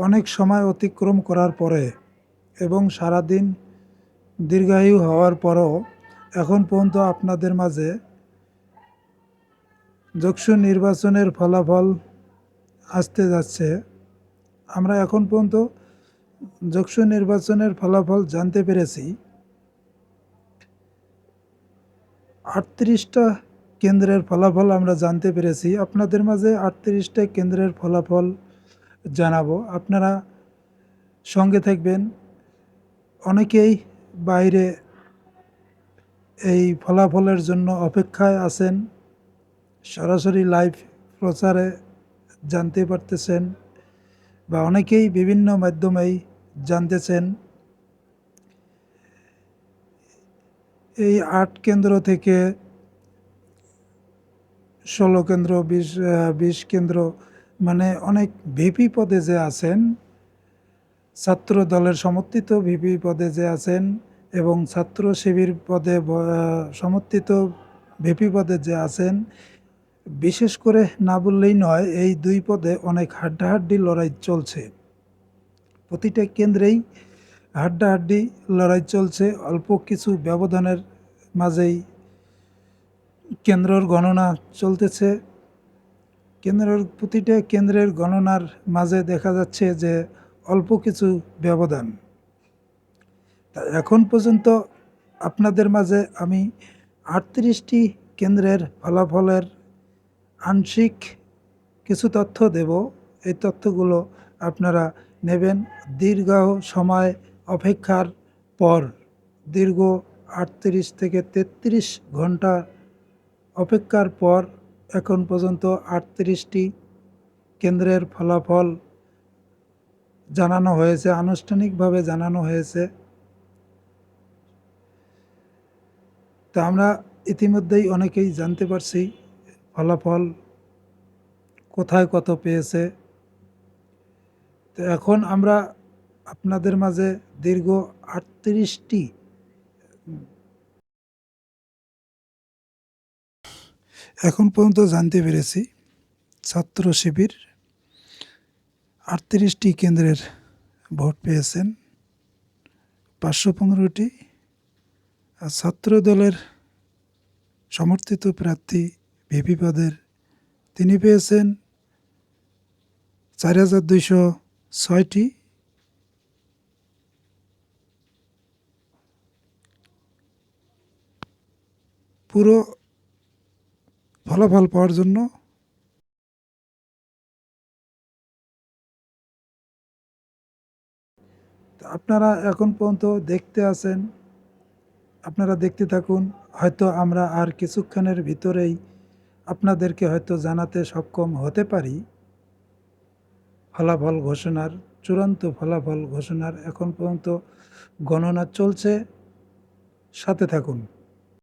অনেক সময় অতিক্রম করার পরে এবং সারাদিন দীর্ঘায়ু হওয়ার পরও এখন পর্যন্ত আপনাদের মাঝে যক্ষু নির্বাচনের ফলাফল আসতে যাচ্ছে। আমরা এখন পর্যন্ত যক্ষু নির্বাচনের ফলাফল জানতে পেরেছি। আটত্রিশটা কেন্দ্রের ফলাফল আমরা জানতে পেরেছি। আপনাদের মাঝে আটত্রিশটা কেন্দ্রের ফলাফল জানাব। আপনারা সঙ্গে থাকবেন। অনেকেই বাইরে এই ফলাফলের জন্য অপেক্ষায় আছেন। সরাসরি লাইভ প্রচারে জানতে পারতেছেন বা অনেকেই বিভিন্ন মাধ্যমেই জানতেছেন। এই আট কেন্দ্র থেকে ষোলো কেন্দ্র, বিশ বিশ কেন্দ্র মানে অনেক ভিপি পদে যে আছেন, ছাত্র দলের সমর্থিত ভিপি পদে যে আছেন এবং ছাত্র শিবির পদে সমর্থিত ভিপি পদে যে আছেন, বিশেষ করে না বললেই নয়, এই দুই পদে অনেক হাড্ডাহাড্ডি লড়াই চলছে। প্রতিটা কেন্দ্রেই হাড্ডাহাড্ডি লড়াই চলছে, অল্প কিছু ব্যবধানের মাঝেই কেন্দ্রর গণনা চলতেছে। কেন্দ্রের প্রতিটা কেন্দ্রের গণনার মাঝে দেখা যাচ্ছে যে অল্প কিছু ব্যবধান। এখন পর্যন্ত আপনাদের মাঝে আমি আটত্রিশটি কেন্দ্রের ফলাফলের আংশিক কিছু তথ্য দেব। এই তথ্যগুলো আপনারা নেবেন দীর্ঘ সময় অপেক্ষার পর। দীর্ঘ আটত্রিশ থেকে তেত্রিশ ঘণ্টা অপেক্ষার পর এখন পর্যন্ত আটত্রিশটি কেন্দ্রের ফলাফল জানানো হয়েছে, আনুষ্ঠানিকভাবে জানানো হয়েছে। তা আমরা ইতিমধ্যেই অনেকেই জানতে পারছি ফলাফল কোথায় কত পেয়েছে। তো এখন আমরা আপনাদের মাঝে দীর্ঘ আটত্রিশটি এখন পর্যন্ত জানতে পেরেছি ছাত্র শিবির আটত্রিশটি কেন্দ্রের ভোট পেয়েছেন, পাঁচশো পনেরোটি। আর ছাত্র দলের সমর্থিত প্রার্থী ভিপি পদের তিনি পেয়েছেন চার হাজার দুইশো ছয়টি। পুরো ফলাফল পাওয়ার জন্য আপনারা এখন পর্যন্ত দেখতে আছেন, আপনারা দেখতে থাকুন, হয়তো আমরা আর কিছুক্ষণের ভিতরেই আপনাদেরকে হয়তো জানাতে সক্ষম হতে পারি। ফলাফল ঘোষণার, চূড়ান্ত ফলাফল ঘোষণার এখন পর্যন্ত গণনা চলছে। সাথে থাকুন।